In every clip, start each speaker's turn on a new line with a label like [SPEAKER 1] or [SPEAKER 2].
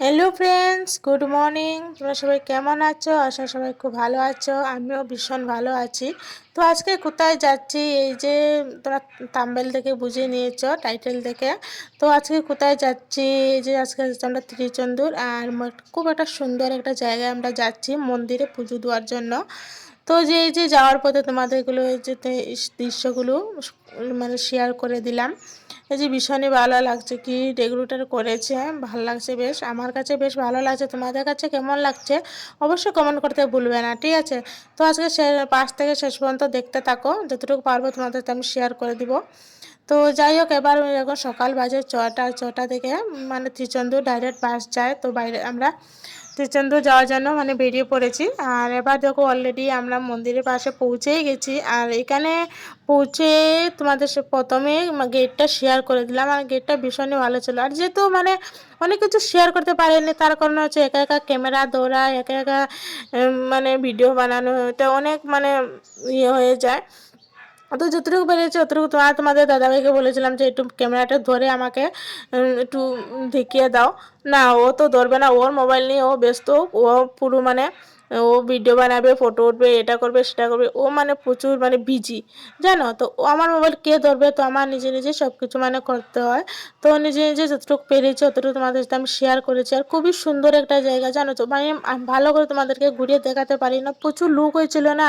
[SPEAKER 1] Hello friends good morning তোমরা সবাই কেমন আছো? আশা সবাই খুব ভালো আছো। আমিও ভীষণ ভালো আছি। তো আজকে কোথায় যাচ্ছি? এই যে তোমরা তাম্বেল থেকে বুঝে নিয়েছো টাইটেল থেকে। তো আজকে কোথায় যাচ্ছি? এই যে আজকে আমরা ত্রিচন্দুর আর খুব একটা সুন্দর একটা জায়গায় আমরা যাচ্ছি মন্দিরে পুজো দেওয়ার জন্য। তো যে, এই যে যাওয়ার পথে তোমাদেরগুলো এই যে দৃশ্যগুলো মানে শেয়ার করে দিলাম। এই যে ভীষণই ভালো লাগছে, কি ডেকোরেটার করেছে ভালো লাগছে বেশ। আমার কাছে বেশ ভালো লাগছে। তোমাদের কাছে কেমন লাগছে? অবশ্যই কমেন্ট করতে ভুলবে না, ঠিক আছে? তো আজকে পাশ থেকে শেষ পর্যন্ত দেখতে থাকো। যতটুকু পারব তোমাদের আমি শেয়ার করে দিব। তো যাই হোক, এবার এখন সকাল বাজে ছটা ছটা থেকে মানে ত্রিচন্দ্র ডাইরেক্ট বাস যায়। তো বাইরে আমরা ত্রিচন্দ্র যাওয়ার জন্য মানে বেরিয়ে পড়েছি। আর এবার দেখো অলরেডি আমরা মন্দিরের পাশে পৌঁছেই গেছি। আর এখানে পৌঁছে তোমাদের প্রথমে গেটটা শেয়ার করে দিলাম। আর গেটটা ভীষণই ভালো ছিল। আর যেহেতু মানে অনেক কিছু শেয়ার করতে পারেনি, তার কারণে হচ্ছে একা একা ক্যামেরা দৌড়া একা একা মানে ভিডিও বানানো এটা অনেক মানে ইয়ে হয়ে যায়। তো যতটুকু পেরেছি, অতটুকু আর তোমাদের দাদাভাইকে বলেছিলাম যে একটু ক্যামেরাটা ধরে আমাকে একটু দেখিয়ে দাও। না, ও তো ধরবে না, ওর মোবাইল নিয়ে ও ব্যস্ত, ও পুরো মানে ও ভিডিও বানাবে ফটো উঠবে, এটা করবে, সেটা করবে, ও মানে প্রচুর মানে বিজি জানো? তো আমার মোবাইল কে ধরবে? তো আমার নিজে নিজে সব কিছু মানে করতে হয়। তো নিজে নিজে যতটুকু পেরেছি, অতটুকু তোমাদের সাথে আমি শেয়ার করেছি। আর খুবই সুন্দর একটা জায়গা, জানো তো? মানে ভালো করে তোমাদেরকে ঘুরিয়ে দেখাতে পারি না। প্রচুর লুক হয়েছিল না?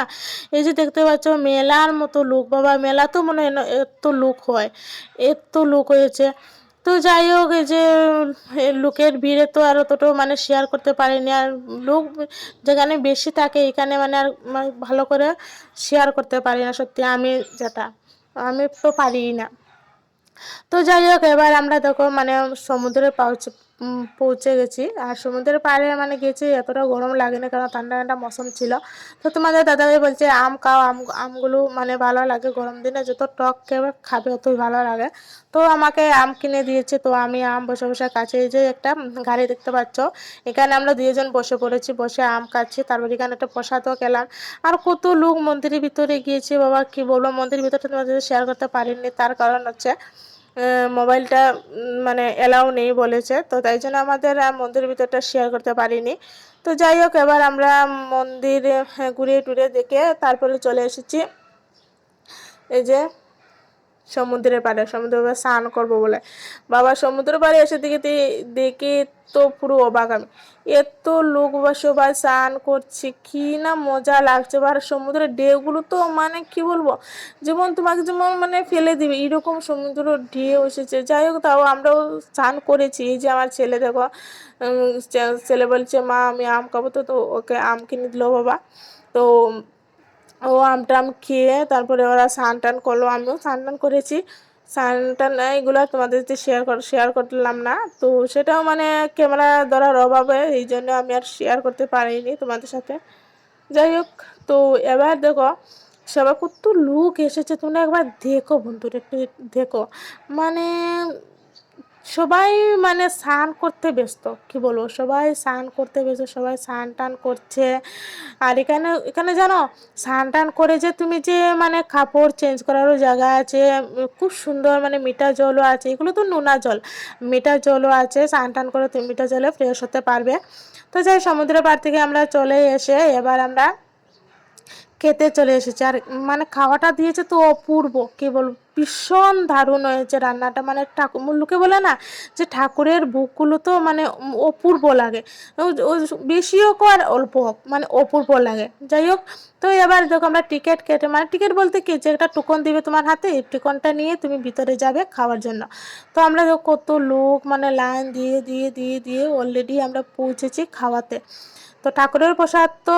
[SPEAKER 1] এই যে দেখতে পাচ্ছ, মেলার মতো লুক বাবা, মেলা তো মনে হয় না এত লুক হয়। এত লুক হয়েছে। তো যাই হোক যে লোকের ভিড়ে তো আর অতটাও মানে শেয়ার করতে পারিনি। আর লোক যেখানে বেশি থাকে, এখানে মানে আর মানে ভালো করে শেয়ার করতে পারি না সত্যি, আমি যেটা, আমি তো পারি না। তো যাই হোক, এবার আমরা দেখো মানে সমুদ্রে পৌঁছে পৌঁছে গেছি। আর সমুদ্রের পাড়ে মানে গেছি, এতটা গরম লাগে না কারণ ঠান্ডা ঠান্ডা মৌসুম ছিল। তো তোমাদের দাদাভাই বলছে, আম খাও, আম, আমগুলো মানে ভালো লাগে গরম দিনে, যত টক খেয়ে খাবে অতই ভালো লাগে। তো আমাকে আম কিনে দিয়েছে, তো আমি আম বসে বসে কাছে যে একটা গাড়ি দেখতে পাচ্ছ, এখানে আমরা দুজন বসে পড়েছি, বসে আম কাটছি তারপর এখানে একটা প্রসাদও খেলাম। আর কত লোক মন্দিরের ভিতরে গিয়েছে, বাবা, কি বলব, মন্দিরের ভিতরে তোমাদের শেয়ার করতে পারিনি, তার কারণ হচ্ছে মোবাইলটা মানে অ্যালাউ নেই বলেছে। তো তাই জন্য আমাদের মন্দিরের ভিতরটা শেয়ার করতে পারিনি। তো যাই হোক, এবার আমরা মন্দির ঘুরে টুরে দেখে তারপরে চলে এসেছি। এই যে সমুদ্রের পাড়ে সমুদ্রের পাড়ে স্নান করব বলে। বাবা, সমুদ্র পাড়ে এসে দেখে দেখে তো পুরো অবাক আমি। এত লোক সবাই স্নান করছে, কি না মজা লাগছে। আর সমুদ্রের ঢেউগুলো তো মানে কি বলব? যেমন তোমাকে যেমন মানে ফেলে দিবে, এরকম সমুদ্র ঢেউ এসেছে। যাই হোক, তাও আমরাও স্নান করেছি। এই যে আমার ছেলে দেখো ছেলে বলছে, মা, আমি আম খাব। তো তো ওকে আম কিনে দিল বাবা। তো ও আম টাম খেয়ে তারপরে ওরা স্নান টান করল, আমিও স্নান টান করেছি। স্নান টান এগুলো তোমাদের শেয়ার কর শেয়ার করলাম না। তো সেটাও মানে ক্যামেরা ধরার অভাবে এই জন্য আমি আর শেয়ার করতে পারিনি তোমাদের সাথে। যাই হোক, তো এবার দেখো, সবাই কত লুক এসেছে। তোমরা একবার দেখো বন্ধুরা, একটু দেখো। মানে সবাই মানে স্নান করতে ব্যস্ত, কি বলব? সবাই স্নান করতে ব্যস্ত, সবাই স্নান টান করছে। আর এখানে এখানে জানো, স্নান টান করে যে তুমি যে মানে কাপড় চেঞ্জ করারও জায়গা আছে, খুব সুন্দর মানে মিঠা জলও আছে, এগুলো তো নোনা জল। মিঠা জলও আছে, স্নান টান করে তুমি মিঠা জলে ফ্রেশ হতে পারবে। তো যাই সমুদ্র পাড় থেকে আমরা চলে এসে এবার আমরা খেতে চলে এসেছে। আর মানে খাওয়াটা দিয়েছে তো অপূর্ব কে বলব ভীষণ দারুণ হয়েছে রান্নাটা। মানে ঠাকুর লোকে বলে না যে ঠাকুরের বুকগুলো তো মানে অপূর্ব লাগে। বেশি হোক আর অল্প হোক মানে অপূর্ব লাগে। যাই হোক, তো এবার দেখো আমরা টিকিট কেটে মানে টিকিট বলতে কি যে একটা টুকন দিবে তোমার হাতে, এই টিকনটা নিয়ে তুমি ভিতরে যাবে খাওয়ার জন্য। তো আমরা দেখো কত লোক মানে লাইন দিয়ে দিয়ে দিয়ে দিয়ে অলরেডি আমরা পৌঁছেছি খাওয়াতে। তো ঠাকুরের প্রসাদ তো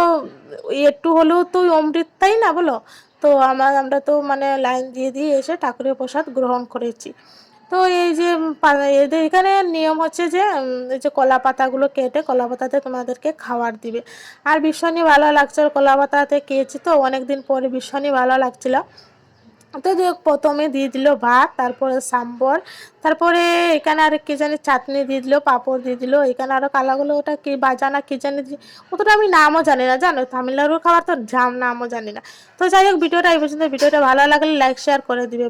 [SPEAKER 1] একটু হলেও তো অমৃত, তাই না বলো? তো আমার, আমরা তো মানে লাইন দিয়ে দিয়ে এসে ঠাকুরের প্রসাদ গ্রহণ করেছি। তো এই যে এদের এখানে নিয়ম হচ্ছে যে এই যে কলা পাতাগুলো কেটে কলা পাতাতে তোমাদেরকে খাবার দিবে। আর ভীষণই ভালো লাগছে কলা পাতাতে খেয়েছি তো অনেক দিন পরে ভীষণই ভালো লাগছিল। তো প্রথমে দিয়ে দিল ভাত, তারপরে সাম্বর, তারপরে এখানে আর কি জানি চাটনি দিয়ে দিল, পাঁপড় দিয়ে দিল, এখানে আরও কালাগুলো ওটা কি বাজা না কি জানি অতটা আমি নামও জানি না, জানো? তামিলনাড়ুর খাবার তো জাম নামও জানি না। তো যাই হোক, ভিডিওটা এই পর্যন্ত, ভিডিওটা ভালো লাগলে লাইক শেয়ার করে দিবে।